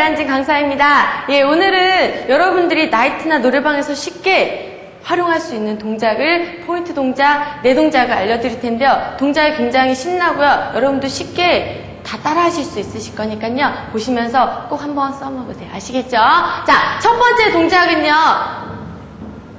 이란진 강사입니다. 예, 오늘은 여러분들이 나이트나 노래방에서 쉽게 활용할 수 있는 동작을 포인트 동작, 네 동작을 알려드릴 텐데요. 동작이 굉장히 신나고요. 여러분도 쉽게 다 따라 하실 수 있으실 거니까요. 보시면서 꼭 한번 써먹으세요. 아시겠죠? 자, 첫 번째 동작은요.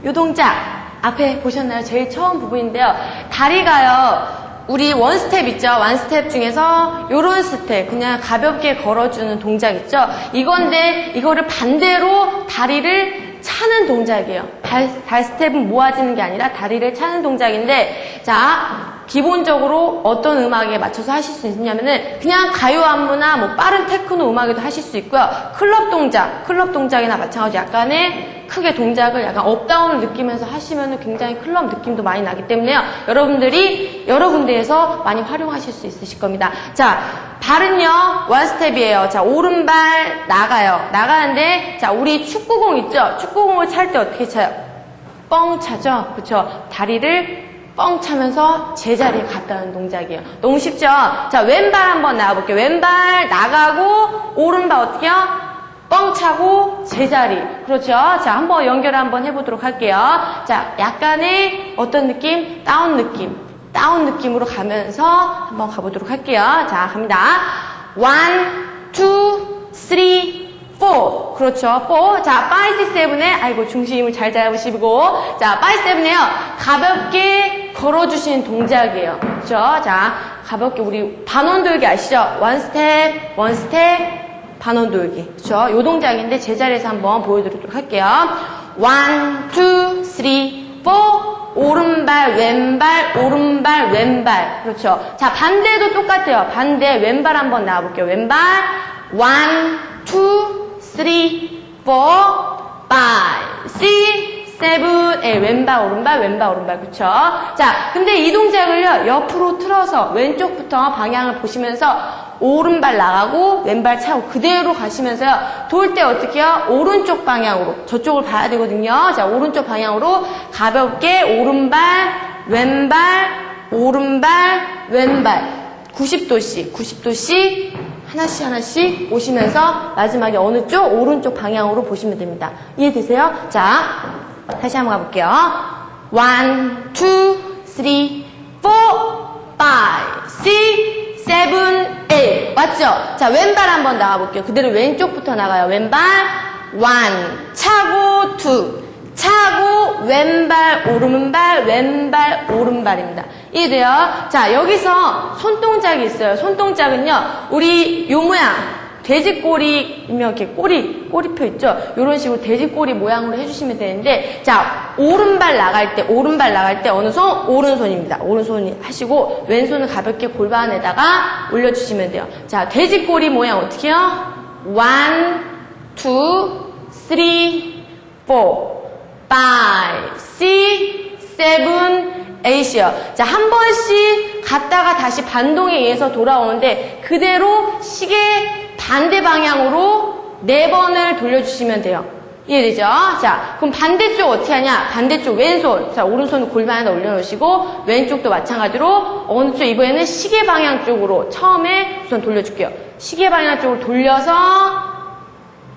요 동작 앞에 보셨나요? 제일 처음 부분인데요. 다리가요. 우리 원 스텝 있죠? 원 스텝 중에서 요런 스텝 그냥 가볍게 걸어주는 동작 있죠? 이건데 이거를 반대로 다리를 차는 동작이에요. 발, 발 스텝은 모아지는 게 아니라 다리를 차는 동작인데 자 기본적으로 어떤 음악에 맞춰서 하실 수 있냐면은 그냥 가요 안무나 뭐 빠른 테크노 음악에도 하실 수 있고요. 클럽 동작, 클럽 동작이나 마찬가지 약간의 크게 동작을 약간 업다운을 느끼면서 하시면 굉장히 클럽 느낌도 많이 나기 때문에요. 여러분들이 여러 군데에서 많이 활용하실 수 있으실 겁니다. 자, 발은요, 원 스텝이에요. 자, 오른발 나가요. 나가는데, 자, 우리 축구공 있죠? 축구공을 찰 때 어떻게 차요? 뻥 차죠? 그쵸? 다리를 뻥 차면서 제자리에 갔다 오는 동작이에요. 너무 쉽죠? 자, 왼발 한번 나가볼게요. 왼발 나가고, 오른발 어떻게요? 뻥 차고 제자리. 그렇죠? 자, 한번 연결 한번 해보도록 할게요. 자, 약간의 어떤 느낌? 다운 느낌. 다운 느낌으로 가면서 한번 가보도록 할게요. 자, 갑니다. 원, 투, 쓰리, 포. 그렇죠. 포. 자, 파이, 시, 세븐에, 아이고, 중심을 잘 잡으시고. 자, 파이, 세븐에요. 가볍게 걸어주시는 동작이에요. 그렇죠. 자, 가볍게 우리 반원 돌기 아시죠? 원 스텝, 원 스텝, 반원 돌기. 그렇죠? 요 동작인데 제자리에서 한번 보여드리도록 할게요. 원, 투, 쓰리, 포. 오른발, 왼발, 오른발, 왼발. 그렇죠. 자, 반대도 똑같아요. 반대, 왼발 한번 나와볼게요. 왼발. 원, 투, 쓰리, 포, 파이, 시, 세븐, 에 왼발, 오른발, 왼발, 오른발. 그쵸? 자, 근데 이 동작을요, 옆으로 틀어서 왼쪽부터 방향을 보시면서 오른발 나가고 왼발 차고 그대로 가시면서요. 돌 때 어떻게 해요? 오른쪽 방향으로 저쪽을 봐야 되거든요. 자, 오른쪽 방향으로 가볍게 오른발, 왼발, 오른발, 왼발 90도씩, 90도씩 하나씩 하나씩 오시면서 마지막에 어느 쪽? 오른쪽 방향으로 보시면 됩니다. 이해되세요? 자, 다시 한번 가볼게요. 1, 2, 3, 4, 5, 6, 세븐, 에잇. 맞죠? 자, 왼발 한번 나가볼게요. 그대로 왼쪽부터 나가요. 왼발, 원, 차고, 투. 차고, 왼발, 오른발, 왼발, 오른발입니다. 이해돼요? 자, 여기서 손동작이 있어요. 손동작은요, 우리 요 모양, 돼지꼬리면 이렇게 꼬리, 꼬리표 있죠? 이런 식으로 돼지꼬리 모양으로 해주시면 되는데, 자, 오른발 나갈 때, 오른발 나갈 때 어느 손? 오른손입니다. 오른손 하시고, 왼손을 가볍게 골반에다가 올려주시면 돼요. 자, 돼지꼬리 모양 어떻게 해요? 원, 투, 쓰리, 포, 파이, 시, 세븐, 에이시요. 자, 한 번씩 갔다가 다시 반동에 의해서 돌아오는데 그대로 시계 반대 방향으로 네 번을 돌려주시면 돼요. 이해되죠? 자, 그럼 반대쪽 어떻게 하냐? 반대쪽 왼손. 자, 오른손 골반에다 올려놓으시고, 왼쪽도 마찬가지로, 어느 쪽, 이번에는 시계 방향 쪽으로, 처음에 우선 돌려줄게요. 시계 방향 쪽으로 돌려서,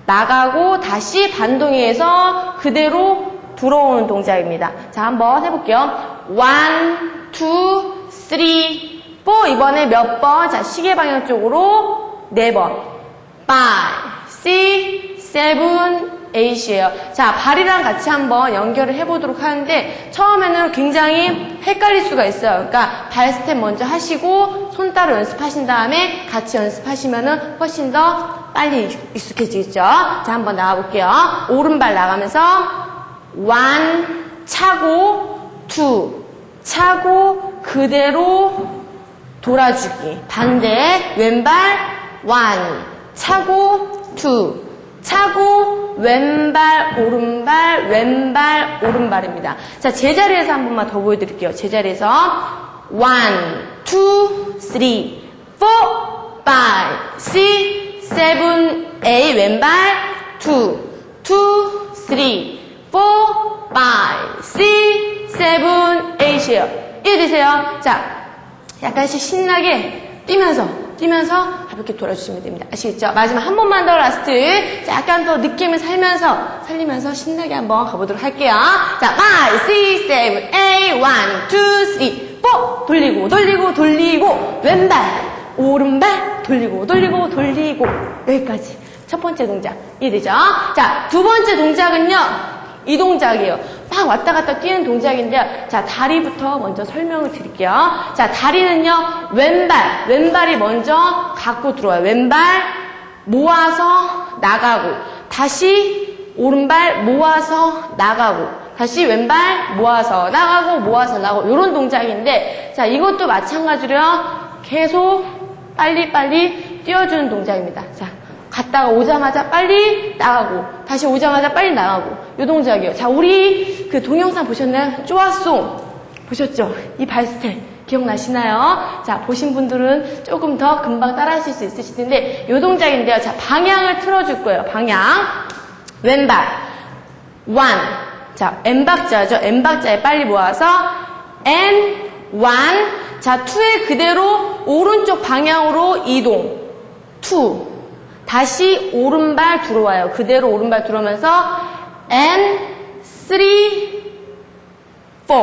나가고, 다시 반동에 의해서 그대로 들어오는 동작입니다. 자, 한번 해볼게요. 원, 투, 쓰리, 포. 이번에 몇 번? 자, 시계 방향 쪽으로 네 번. Five, six, seven, eight이에요. 자, 발이랑 같이 한번 연결을 해보도록 하는데 처음에는 굉장히 헷갈릴 수가 있어요. 그러니까 발 스텝 먼저 하시고 손 따로 연습하신 다음에 같이 연습하시면 훨씬 더 빨리 익숙해지겠죠. 자, 한번 나가볼게요. 오른발 나가면서 one 차고 two 차고 그대로 돌아주기. 반대 왼발 one 차고 투 차고 왼발 오른발 왼발 오른발입니다. 자 제자리에서 한 번만 더 보여드릴게요. 제자리에서 원, 투, 쓰리, 포, 파이, 시, 세븐, 에이 왼발 투, 투, 쓰리, 포, 파이, 시, 세븐, 에이시에요. 이해되세요? 자 약간씩 신나게 뛰면서 뛰면서 가볍게 돌아주시면 됩니다. 아시겠죠? 마지막 한 번만 더 라스트. 자, 약간 더 느낌을 살면서, 살리면서 신나게 한번 가보도록 할게요. 자, 5, 6, 7, 8, 1, 2, 3, 4. 돌리고, 돌리고, 돌리고. 왼발, 오른발, 돌리고, 돌리고, 돌리고. 여기까지. 첫 번째 동작. 이해되죠? 자, 두 번째 동작은요. 이 동작이에요. 막 왔다 갔다 뛰는 동작인데요. 자, 다리부터 먼저 설명을 드릴게요. 자, 다리는요, 왼발, 왼발이 먼저 갖고 들어와요. 왼발 모아서 나가고, 다시 오른발 모아서 나가고, 다시 왼발 모아서 나가고, 모아서 나가고, 이런 동작인데, 자, 이것도 마찬가지로 계속 빨리빨리 뛰어주는 동작입니다. 자, 갔다가 오자마자 빨리 나가고 다시 오자마자 빨리 나가고 요 동작이에요. 자 우리 그 동영상 보셨나요? 쪼아송 보셨죠? 이 발스텝 기억나시나요? 자 보신 분들은 조금 더 금방 따라하실 수 있으실 텐데 요 동작인데요. 자 방향을 틀어줄 거예요. 방향 왼발 one 자 N박자죠. N박자에 빨리 모아서 N one 자 투에 그대로 오른쪽 방향으로 이동 투 다시 오른발 들어와요. 그대로 오른발 들어오면서 and 3, 4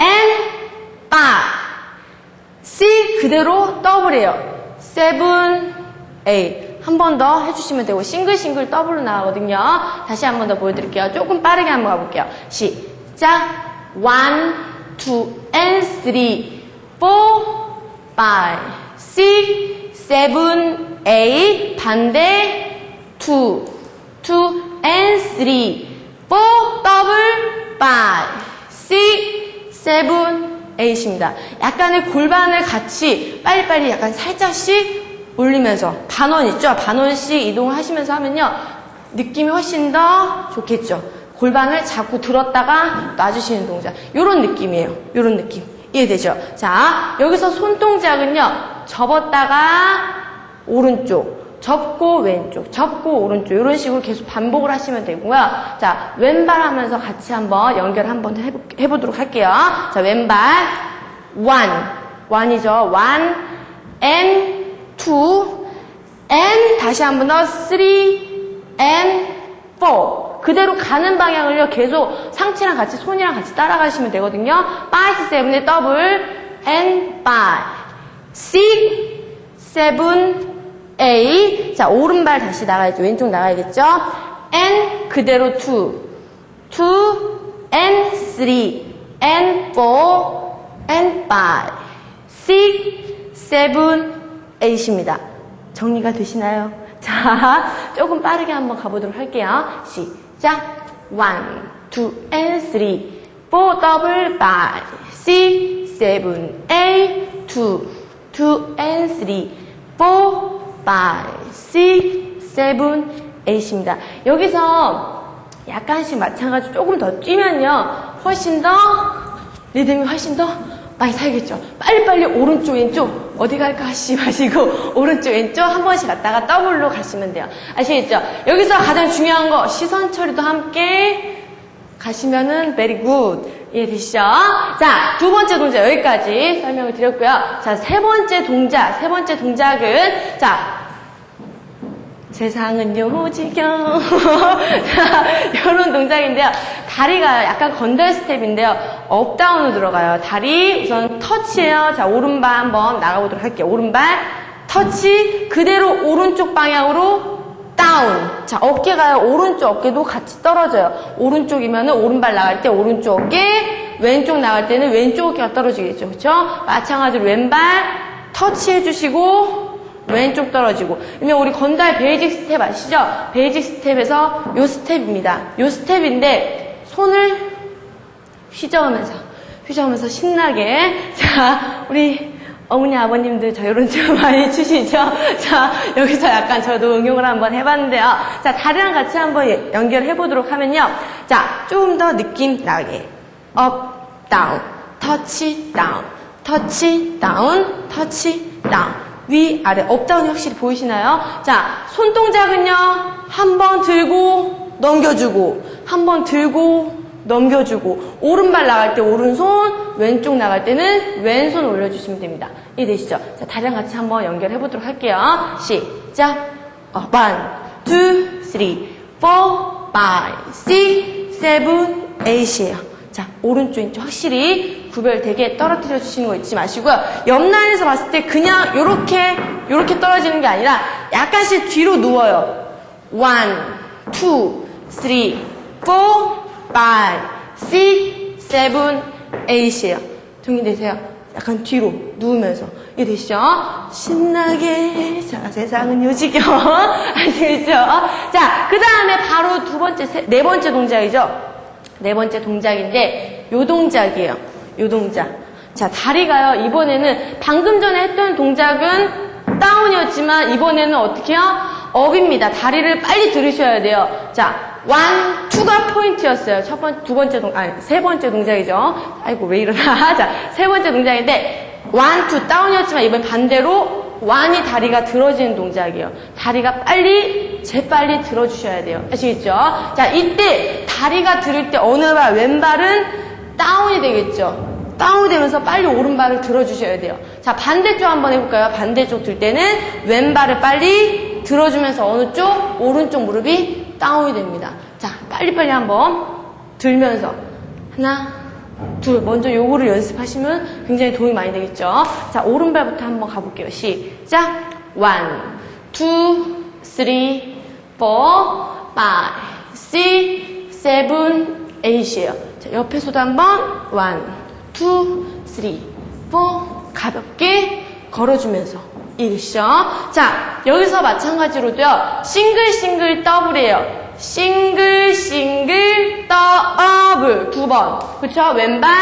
and 5 C 그대로 더블이에요. 7, 8한번 더 해주시면 되고 싱글 싱글 더블로 나가거든요. 다시 한 번 더 보여드릴게요. 조금 빠르게 한번 가볼게요. 시작 1, 2 and 3 4, 5 6, 7, A 반대 2, 2 and 3, 4 더블 5, 6, 7, 8입니다. 약간의 골반을 같이 빨리빨리 약간 살짝씩 올리면서 반원 있죠? 반원씩 이동을 하시면서 하면요. 느낌이 훨씬 더 좋겠죠? 골반을 자꾸 들었다가 놔주시는 동작. 요런 느낌이에요. 요런 느낌. 이해되죠? 자, 여기서 손 동작은요. 접었다가 오른쪽, 접고 왼쪽, 접고 오른쪽 이런 식으로 계속 반복을 하시면 되고요. 자, 왼발 하면서 같이 한번 연결 한번 해보, 해보도록 할게요. 자, 왼발 one, one이죠. one, and two, and 다시 한 번 더 three, and four. 그대로 가는 방향을요, 계속 상체랑 같이, 손이랑 같이 따라가시면 되거든요. 5, 7의 더블, and 5, 6, 7, A. 자, 오른발 다시 나가야죠. 왼쪽 나가야겠죠? N 그대로 2. 2, N 3, N 4, N 5, 6, 7, 8입니다. 정리가 되시나요? 자, 조금 빠르게 한번 가보도록 할게요. 시작. 1, 2, and 3, 4, double 5, 6, 7, 8, 2, 2 and 3, 4, 5, 6, 7, 8입니다. 여기서 약간씩 마찬가지로 조금 더 뛰면요. 훨씬 더 리듬이 훨씬 더 많이 살겠죠. 빨리빨리 오른쪽 왼쪽 어디 갈까 하시 마시고 오른쪽 왼쪽 한 번씩 갔다가 더블로 가시면 돼요. 아시겠죠? 여기서 가장 중요한 거 시선 처리도 함께 가시면은 very good. 이해되시죠? 자, 두 번째 동작 여기까지 설명을 드렸고요. 자, 세 번째 동작, 세 번째 동작은 자, 세상은 요지경. 자, 이런 동작인데요. 다리가 약간 건달 스텝인데요. 업다운으로 들어가요. 다리 우선 터치예요. 자, 오른발 한번 나가보도록 할게요. 오른발 터치 그대로 오른쪽 방향으로 다운. 자, 어깨가요. 오른쪽 어깨도 같이 떨어져요. 오른쪽이면 오른발 나갈 때 오른쪽 어깨, 왼쪽 나갈 때는 왼쪽 어깨가 떨어지겠죠. 그렇죠? 마찬가지로 왼발 터치해 주시고 왼쪽 떨어지고. 그러면 우리 건달 베이직 스텝 아시죠? 베이직 스텝에서 요 스텝입니다. 요 스텝인데 손을 휘저으면서 휘저으면서 신나게 자 우리 어머니 아버님들 저 이런 춤 많이 추시죠? 자 여기서 약간 저도 응용을 한번 해봤는데요. 자 다리랑 같이 한번 연결해 보도록 하면요. 자 조금 더 느낌 나게 업 다운 터치 다운 터치 다운 터치 다운 위, 아래, 업다운이 확실히 보이시나요? 자, 손동작은요, 한 번 들고, 넘겨주고, 한 번 들고, 넘겨주고 오른발 나갈 때 오른손, 왼쪽 나갈 때는 왼손 올려주시면 됩니다. 이해되시죠? 자, 다리랑 같이 한번 연결해 보도록 할게요. 시작. 어, one, two, three, four, five, six, seven, eight이에요. 자, 오른쪽, 왼쪽 확실히 구별되게 떨어뜨려 주시는 거 잊지 마시고요. 옆라인에서 봤을 때 그냥 요렇게, 요렇게 떨어지는 게 아니라 약간씩 뒤로 누워요. one, two, three, four, five, six, seven, eight이에요. 정리되세요? 약간 뒤로 누우면서. 이해 되시죠? 신나게, 자, 세상은 요지경. 아시겠죠? 자, 그 다음에 바로 두 번째, 세, 네 번째 동작이죠? 네 번째 동작인데, 요 동작이에요. 요 동작. 자, 다리가요, 이번에는 방금 전에 했던 동작은 다운이었지만, 이번에는 어떻게 해요? 업입니다. 다리를 빨리 들으셔야 돼요. 자, 원, 투가 포인트였어요. 첫 번, 두 번째 동, 아니, 세 번째 동작이죠. 아이고, 왜 이러나. 자, 세 번째 동작인데, 원, 투, 다운이었지만, 이번 반대로, 완이 다리가 들어지는 동작이에요. 다리가 빨리, 재빨리 들어주셔야 돼요. 아시겠죠? 자, 이때, 다리가 들을 때 어느 발, 왼발은 다운이 되겠죠. 다운이 되면서 빨리 오른발을 들어주셔야 돼요. 자, 반대쪽 한번 해볼까요? 반대쪽 들 때는 왼발을 빨리 들어주면서 어느 쪽? 오른쪽 무릎이 다운이 됩니다. 자, 빨리빨리 한번 들면서. 하나, 둘. 먼저 요거를 연습하시면 굉장히 도움이 많이 되겠죠? 자, 오른발부터 한번 가볼게요. 시작. 원, 투, 쓰리, 포, 파이, 시, 세븐, 에잇이에요. 자, 옆에서도 한번 원, 투, 쓰리, 포 가볍게 걸어주면서 이으시죠 자, 여기서 마찬가지로도요. 싱글 싱글 더블이에요. 싱글 싱글 더블 두 번. 그쵸? 왼발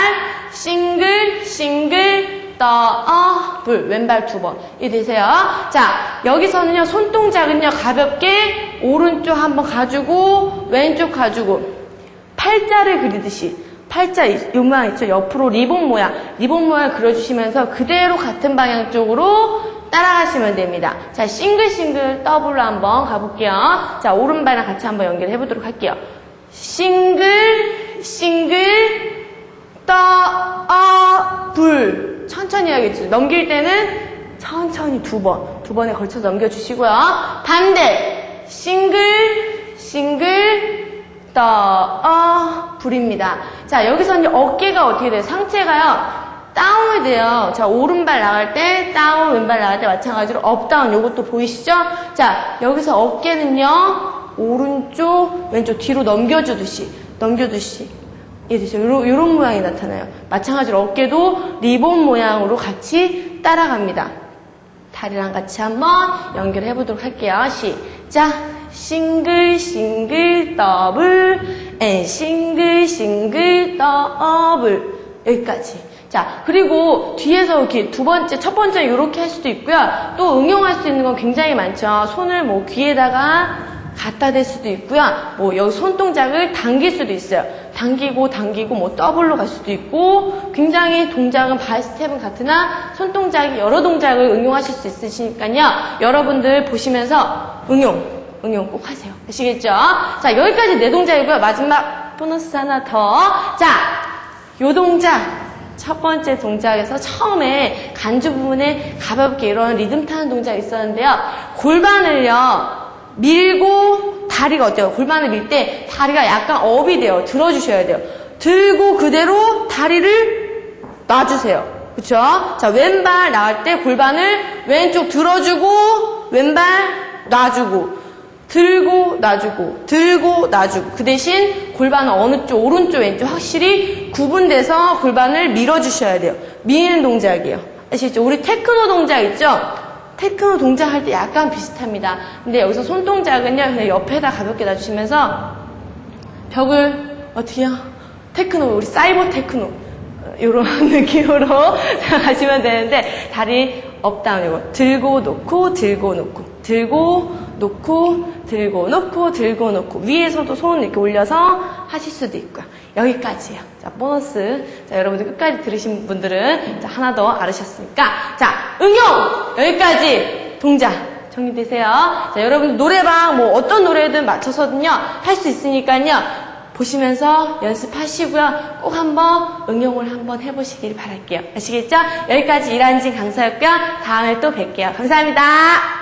싱글 싱글 더블 왼발 두 번. 이해되세요? 자, 여기서는요. 손동작은요. 가볍게 오른쪽 한번 가지고 왼쪽 가지고 팔자를 그리듯이 팔자 이 모양 있죠? 옆으로 리본 모양, 리본 모양 그려주시면서 그대로 같은 방향 쪽으로 따라가시면 됩니다. 자, 싱글 싱글 더블로 한번 가볼게요. 자, 오른발이랑 같이 한번 연결해 보도록 할게요. 싱글 싱글 더블 천천히 해야겠죠. 넘길 때는 천천히 두 번, 두 번에 걸쳐서 넘겨주시고요. 반대 싱글 싱글 더블입니다. 자, 여기서 이제 어깨가 어떻게 돼요? 상체가요. 다운이 돼요. 자, 오른발 나갈 때 다운, 왼발 나갈 때 마찬가지로 업, 다운 요것도 보이시죠? 자, 여기서 어깨는요. 오른쪽, 왼쪽 뒤로 넘겨주듯이, 넘겨주듯이. 이해되죠? 요런, 요런 모양이 나타나요. 마찬가지로 어깨도 리본 모양으로 같이 따라갑니다. 다리랑 같이 한번 연결해 보도록 할게요. 시작. 싱글 싱글 더블 앤 싱글 싱글 더블 여기까지. 자, 그리고 뒤에서 이렇게 두 번째, 첫 번째 이렇게 할 수도 있고요. 또 응용할 수 있는 건 굉장히 많죠. 손을 뭐 귀에다가 갖다 댈 수도 있고요. 뭐 여기 손동작을 당길 수도 있어요. 당기고 당기고 뭐 더블로 갈 수도 있고 굉장히 동작은 바이 스텝은 같으나 손동작이 여러 동작을 응용하실 수 있으시니까요. 여러분들 보시면서 응용, 응용 꼭 하세요. 아시겠죠? 자, 여기까지 네 동작이고요. 마지막 보너스 하나 더. 자, 요 동작. 첫 번째 동작에서 처음에 간주 부분에 가볍게 이런 리듬 타는 동작이 있었는데요. 골반을요, 밀고 다리가 어때요? 골반을 밀 때 다리가 약간 업이 돼요. 들어주셔야 돼요. 들고 그대로 다리를 놔주세요. 그쵸? 자, 왼발 나갈 때 골반을 왼쪽 들어주고, 왼발 놔주고, 들고 놔주고, 들고 놔주고. 그 대신 골반은 어느 쪽, 오른쪽, 왼쪽 확실히 구분돼서 골반을 밀어주셔야 돼요. 미는 동작이에요. 아시겠죠? 우리 테크노 동작 있죠? 테크노 동작 할 때 약간 비슷합니다. 근데 여기서 손 동작은요, 그냥 옆에다 가볍게 놔주시면서 벽을 어떻게 해요? 테크노, 우리 사이버 테크노. 이런 느낌으로 가시면 되는데 다리 업다운 이거 들고 놓고 들고 놓고 들고 놓고 들고 놓고 들고 놓고 위에서도 손 이렇게 올려서 하실 수도 있고요. 여기까지예요. 자 보너스. 자 여러분들 끝까지 들으신 분들은 자, 하나 더 알으셨으니까 자 응용 여기까지 동작. 정리되세요. 자, 여러분들 노래방 뭐 어떤 노래든 맞춰서든요 할 수 있으니까요. 보시면서 연습하시고요. 꼭 한번 응용을 한번 해보시길 바랄게요. 아시겠죠? 여기까지 이란진 강사였고요. 다음에 또 뵐게요. 감사합니다.